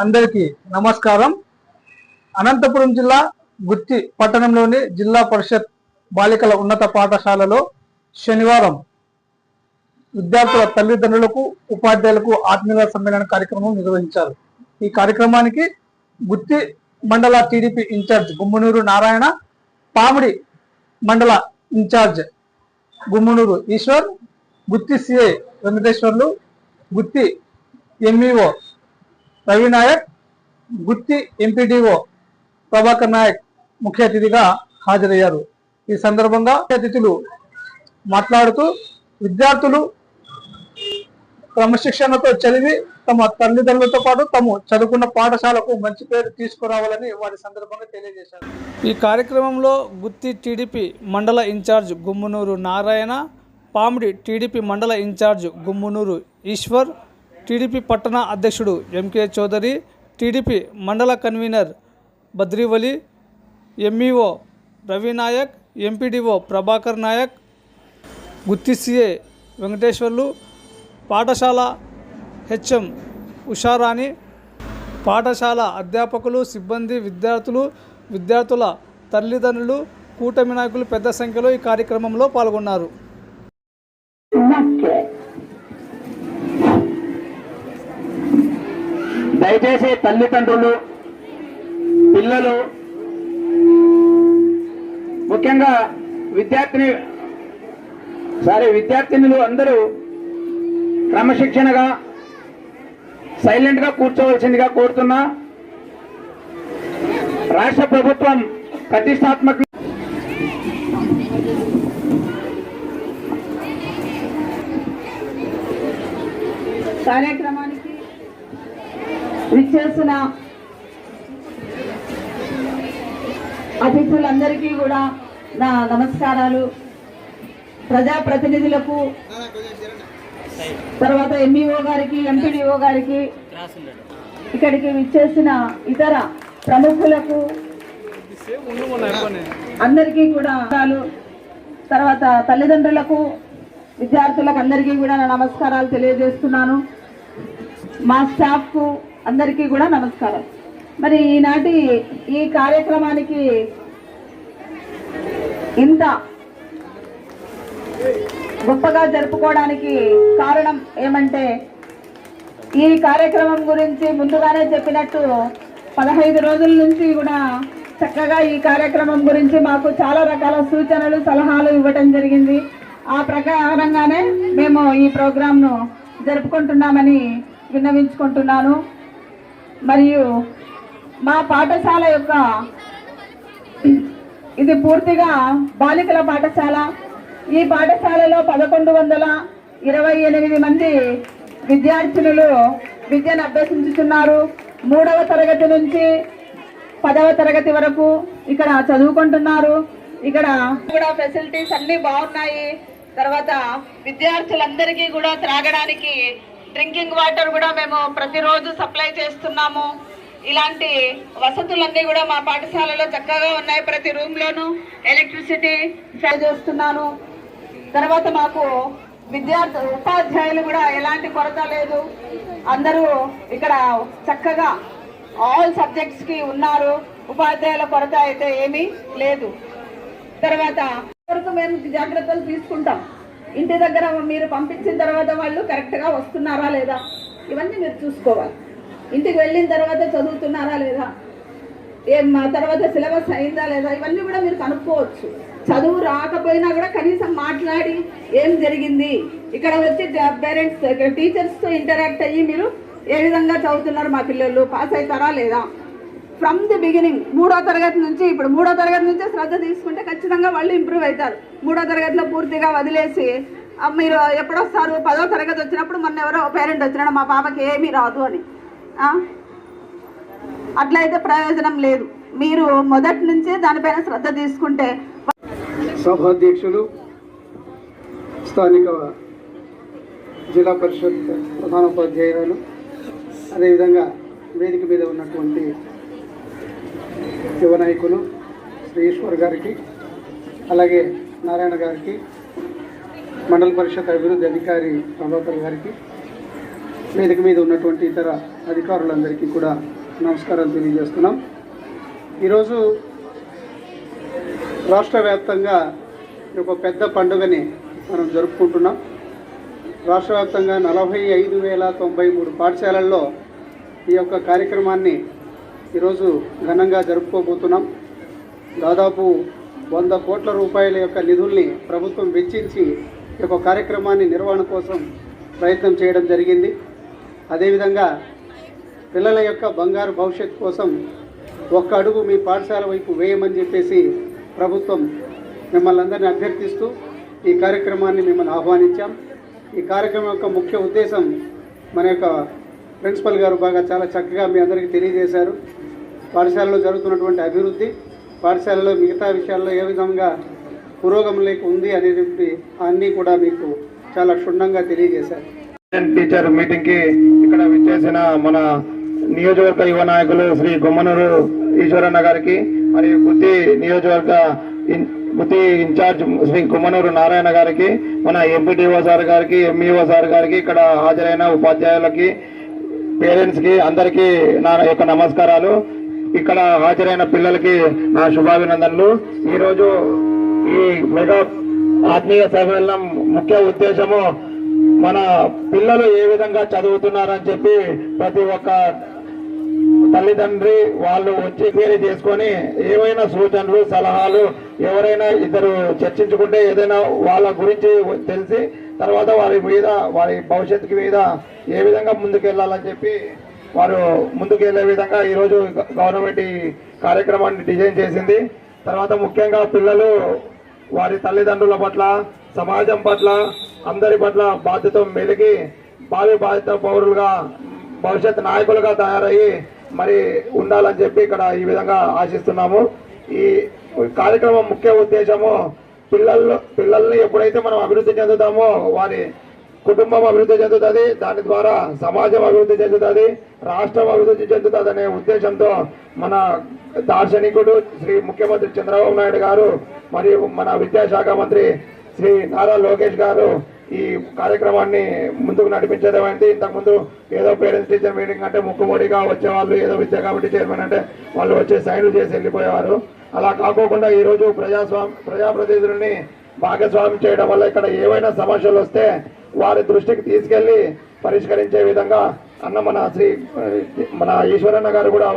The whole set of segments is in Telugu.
అందరికీ నమస్కారం. అనంతపురం జిల్లా గుత్తి పట్టణంలోని జిల్లా పరిషత్ బాలికల ఉన్నత పాఠశాలలో శనివారం విద్యార్థుల తల్లిదండ్రులకు ఉపాధ్యాయులకు ఆత్మీయ సమ్మేళన కార్యక్రమం నిర్వహించారు. ఈ కార్యక్రమానికి గుత్తి మండల టీడీపీ ఇన్ఛార్జ్ గుమ్మనూరు నారాయణ పామిడి మండల incharge Gummanuru Eshwar Gooty CI Venkateswarlu Gooty MEO Ravi Nayak Gooty MPDO Prabhakar Nayak ముఖ్య అతిథిగా హాజరయ్యారు. ఈ సందర్భంగా అతిథులు మాట్లాడుతూ విద్యార్థులు క్రమశిక్షణతో చదివి తమ తల్లిదండ్రులతో పాటు తాము చదువుకున్న పాఠశాలకు మంచి పేరు తీసుకురావాలని వారి సందర్భంగా తెలియజేశారు. ఈ కార్యక్రమంలో గుత్తి టీడీపీ మండల ఇన్ఛార్జ్ గుమ్మునూరు నారాయణ పామిడి టీడీపీ మండల ఇన్ఛార్జ్ గుమ్మునూరు ఈశ్వర్ టీడీపీ పట్టణ అధ్యక్షుడు ఎంకే చౌదరి టీడీపీ మండల convener Badrivali MEO Ravi Nayak MPDO Prabhakar Nayak Gooty CA Venkateswarlu పాఠశాల హెచ్ఎం ఉషారాణి పాఠశాల అధ్యాపకులు సిబ్బంది విద్యార్థులు విద్యార్థుల తల్లిదండ్రులు కూటమి నాయకులు పెద్ద సంఖ్యలో ఈ కార్యక్రమంలో పాల్గొన్నారు. దయచేసి తల్లిదండ్రులు పిల్లలు ముఖ్యంగా విద్యార్థిని సారీ విద్యార్థినులు అందరూ క్రమశిక్షణగా సైలెంట్గా కూర్చోవలసిందిగా కోరుతున్నా. రాష్ట్ర ప్రభుత్వం ప్రతిష్టాత్మక కార్యక్రమం విచ్చేసిన అతిథులందరికీ కూడా నా నమస్కారాలు. ప్రజాప్రతినిధులకు తర్వాత ఎంఈఓ గారికి ఎంపీడీఓ గారికి ఇక్కడికి విచ్చేసిన ఇతర ప్రముఖులకు అందరికీ కూడా తర్వాత తల్లిదండ్రులకు విద్యార్థులకు అందరికీ కూడా నా నమస్కారాలు తెలియజేస్తున్నాను. మా స్టాఫ్కు అందరికీ కూడా నమస్కారం. మరి ఈనాటి ఈ కార్యక్రమానికి ఇంత గొప్పగా జరుపుకోవడానికి కారణం ఏమంటే ఈ కార్యక్రమం గురించి ముందుగానే చెప్పినట్టు పదహైదు రోజుల నుంచి కూడా చక్కగా ఈ కార్యక్రమం గురించి మాకు చాలా రకాల సూచనలు సలహాలు ఇవ్వటం జరిగింది. ఆ ప్రకారంగానే మేము ఈ ప్రోగ్రాంను జరుపుకుంటున్నామని విన్నవించుకుంటున్నాను. మరియు మా పాఠశాల యొక్క ఇది పూర్తిగా బాలికల పాఠశాల. ఈ పాఠశాలలో పదకొండు వందల ఇరవై ఎనిమిది మంది విద్యార్థినులు విద్యను అభ్యసించుతున్నారు మూడవ తరగతి నుంచి పదవ తరగతి వరకు ఇక్కడ చదువుకుంటున్నారు. ఇక్కడ కూడా ఫెసిలిటీస్ అన్నీ బాగున్నాయి. తర్వాత విద్యార్థులందరికీ కూడా త్రాగడానికి డ్రింకింగ్ వాటర్ కూడా మేము ప్రతిరోజు సప్లై చేస్తున్నాము. ఇలాంటి వసతులన్నీ కూడా మా పాఠశాలలో చక్కగా ఉన్నాయి ప్రతి రూమ్లోనూ. ఎలక్ట్రిసిటీ ఎలక్ట్రిసిటీ చేస్తున్నాను. తర్వాత మాకు విద్యార్థి ఉపాధ్యాయులు కూడా ఎలాంటి కొరత లేదు. అందరూ ఇక్కడ చక్కగా ఆల్ సబ్జెక్ట్స్కి ఉన్నారు. ఉపాధ్యాయుల కొరత అయితే ఏమీ లేదు. తర్వాత వరకు మేము జాగ్రత్తలు తీసుకుంటాం. ఇంటి దగ్గర మీరు పంపించిన తర్వాత వాళ్ళు కరెక్ట్గా వస్తున్నారా లేదా? ఇవన్నీ మీరు చూసుకోవాలి. ఇంటికి వెళ్ళిన తర్వాత చదువుతున్నారా లేదా? ఏం తర్వాత సిలబస్ అయిందా లేదా? ఇవన్నీ కూడా మీరు కనుక్కోవచ్చు. చదువు రాకపోయినా కూడా కనీసం మాట్లాడి ఏం జరిగింది? ఇక్కడ వచ్చి పేరెంట్స్ టీచర్స్తో ఇంటరాక్ట్ అయ్యి మీరు ఏ విధంగా చదువుతున్నారు మా పిల్లలు? పాస్ అవుతారా లేదా? ఫ్రమ్ ది బిగినింగ్ మూడో తరగతి నుంచి ఇప్పుడు మూడో తరగతి నుంచే శ్రద్ధ తీసుకుంటే ఖచ్చితంగా వాళ్ళు ఇంప్రూవ్ అవుతారు. మూడో తరగతిలో పూర్తిగా వదిలేసి మీరు ఎప్పుడొస్తారు పదో తరగతి వచ్చినప్పుడు మొన్న ఎవరో పేరెంట్ వచ్చినాడు మా పాపకి ఏమీ రాదు అని. అట్లయితే ప్రయోజనం లేదు. మీరు మొదటి నుంచే దానిపైన శ్రద్ధ తీసుకుంటే సభాధ్యక్షులు స్థానిక జిల్లా పరిషత్ ప్రధానోపాధ్యాయురాలు అదేవిధంగా వేదిక మీద ఉన్నటువంటి యువ నాయకులు శ్రీ ఈశ్వర్ గారికి అలాగే నారాయణ గారికి మండల పరిషత్ అభివృద్ధి అధికారి ప్రభాకర్ గారికి వేదిక మీద ఉన్నటువంటి ఇతర అధికారులందరికీ కూడా నమస్కారం తెలియజేస్తున్నాం. ఈరోజు రాష్ట్ర వ్యాప్తంగా ఒక పెద్ద పండుగని మనం జరుపుకుంటున్నాం. రాష్ట్ర వ్యాప్తంగా నలభై ఐదు వేల తొంభై మూడు పాఠశాలల్లో ఈ యొక్క కార్యక్రమాన్ని ఈరోజు ఘనంగా జరుపుకోబోతున్నాం. దాదాపు వంద కోట్ల రూపాయల యొక్క నిధుల్ని ప్రభుత్వం వెచ్చించి ఈ యొక్క కార్యక్రమాన్ని నిర్వహణ కోసం ప్రయత్నం చేయడం జరిగింది. అదేవిధంగా పిల్లల యొక్క బంగారు భవిష్యత్తు కోసం ఒక్క అడుగు మీ పాఠశాల వైపు వేయమని చెప్పేసి ప్రభుత్వం మిమ్మల్ని అందరినీ అభ్యర్థిస్తూ ఈ కార్యక్రమాన్ని మిమ్మల్ని ఆహ్వానించాం. ఈ కార్యక్రమం యొక్క ముఖ్య ఉద్దేశం మన యొక్క ప్రిన్సిపల్ గారు బాగా చాలా చక్కగా మీ అందరికీ తెలియజేశారు. పాఠశాలలో జరుగుతున్నటువంటి అభివృద్ధి పాఠశాలలో మిగతా విషయాల్లో ఏ విధంగా పురోగమనలోకి ఉంది అనేటువంటి అన్నీ కూడా మీకు చాలా క్షుణ్ణంగా తెలియజేశారు. టీచర్ మీటింగ్కి ఇక్కడ విచ్చేసిన మన నియోజకవర్గ యువ నాయకులు శ్రీ గుమ్మనూరు ఈశ్వరన్న గారికి మరియు గుత్తి నియోజకవర్గ ఇన్- గుత్తి ఇన్ఛార్జ్ శ్రీ గుమ్మనూరు నారాయణ గారికి మన ఎంపీటీఓ సార్ గారికి ఎంఈఓ సార్ గారికి ఇక్కడ హాజరైన ఉపాధ్యాయులకి పేరెంట్స్కి అందరికీ నా యొక్క నమస్కారాలు. ఇక్కడ హాజరైన పిల్లలకి నా శుభాభినందనలు. ఈరోజు ఈ మెగా ఆత్మీయ సమ్మేళనం ముఖ్య ఉద్దేశము మన పిల్లలు ఏ విధంగా చదువుతున్నారని చెప్పి ప్రతి ఒక్క తల్లిదండ్రి వాళ్ళు వచ్చి క్వేరీ చేసుకొని ఏవైనా సూచనలు సలహాలు ఎవరైనా ఇద్దరు చర్చించుకుంటే ఏదైనా వాళ్ళ గురించి తెలిసి తర్వాత వారి మీద వారి భవిష్యత్తుకి మీద ఏ విధంగా ముందుకెళ్ళాలని చెప్పి వారు ముందుకెళ్ళే విధంగా ఈరోజు గవర్నమెంట్ ఈ కార్యక్రమాన్ని డిజైన్ చేసింది. తర్వాత ముఖ్యంగా పిల్లలు వారి తల్లిదండ్రుల పట్ల సమాజం పట్ల అందరి పట్ల బాధ్యత మెలిగి భావి బాధ్యత పౌరులుగా భవిష్యత్ నాయకులుగా తయారయ్యి మరి ఉండాలని చెప్పి ఇక్కడ ఈ విధంగా ఆశిస్తున్నాము. ఈ కార్యక్రమం ముఖ్య ఉద్దేశము పిల్లల్లో పిల్లల్ని ఎప్పుడైతే మనం అభివృద్ధి చెందుతామో వారి కుటుంబం అభివృద్ధి చెందుతుంది. దాని ద్వారా సమాజం అభివృద్ధి చెందుతుంది. రాష్ట్రం అభివృద్ధి చెందుతుంది అనే ఉద్దేశంతో మన దార్శనికుడు శ్రీ ముఖ్యమంత్రి చంద్రబాబు నాయుడు గారు మరియు మన విద్యాశాఖ మంత్రి శ్రీ నారా లోకేష్ గారు ఈ కార్యక్రమాన్ని ముందుకు నడిపించేదేమైంది ఇంతకుముందు ఏదో పేరెంట్స్ టీచర్ మీటింగ్ అంటే ముక్కుమొడిగా వచ్చేవాళ్ళు ఏదో విద్యా కమిటీ చైర్మన్ అంటే వాళ్ళు వచ్చి సైన్లు చేసి వెళ్ళిపోయేవారు. అలా కాకోకుండా ఈరోజు ప్రజాస్వామ్య ప్రజాప్రతినిధులని భాగస్వామ్యం చేయడం వల్ల ఇక్కడ ఏవైనా సమస్యలు వస్తే వారి దృష్టికి తీసుకెళ్ళి పరిష్కరించే విధంగా అన్న మన శ్రీ మన ఈశ్వరన్న గారు కూడా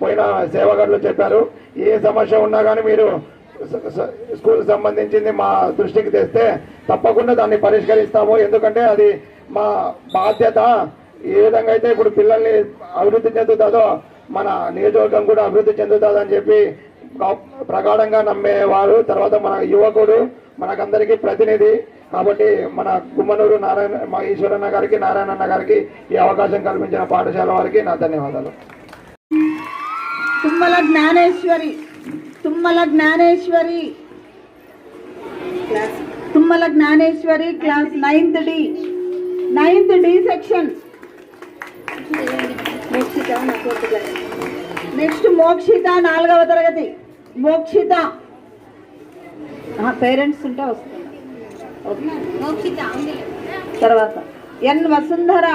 పోయిన సేవగారులు చెప్పారు. ఏ సమస్య ఉన్నా కానీ మీరు స్కూల్ సంబంధించింది మా దృష్టికి తెస్తే తప్పకుండా దాన్ని పరిష్కరిస్తాము. ఎందుకంటే అది మా బాధ్యత. ఏ విధంగా అయితే ఇప్పుడు పిల్లల్ని అభివృద్ధి చెందుతుందో మన నియోజకవర్గం కూడా అభివృద్ధి చెందుతుందని చెప్పి ప్రగాఢంగా నమ్మేవారు. తర్వాత మన యువకుడు మనకందరికీ ప్రతినిధి. కాబట్టి మన గుమ్మనూరు నారాయణ మా ఈశ్వరన్న గారికి నారాయణన్న గారికి ఈ అవకాశం కల్పించిన పాఠశాల వారికి నా ధన్యవాదాలు. Tummala Jnaneshwari Tummala Jnaneshwari. Tummala Jnaneshwari class ninth D ninth D section. Next Mokshita నాలుగవ తరగతి. మోక్షిత. పేరెంట్స్ ఉంటే వస్తుంది తర్వాత N Vasundhara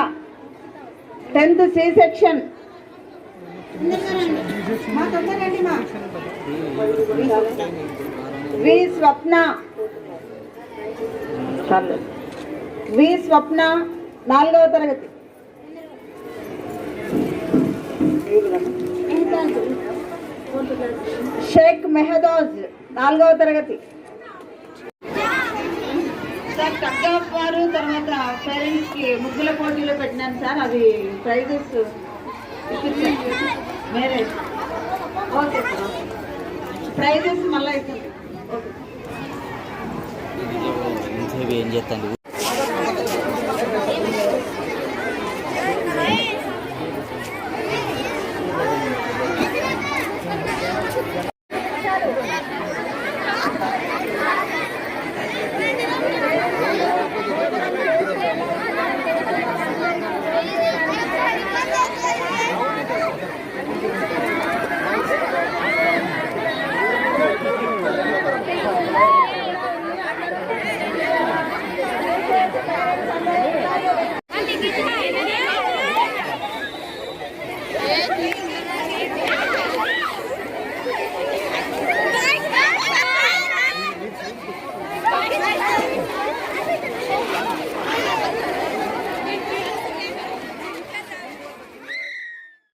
tenth C section. V Swapna. V Swapna నాలుగవ తరగతి. షేక్ మెహదోజ్ నాలుగవ తరగతి. సార్ కట్టాఫ్ వారు తర్వాత పేరెంట్స్కి ముగ్గుల పోటీలో పెట్టినాను సార్. అవి ప్రైజెస్ వేరే. ఓకే సార్ ప్రైజెస్ మళ్ళీ ఇస్తాను ఓకే. ఏం చేస్తాను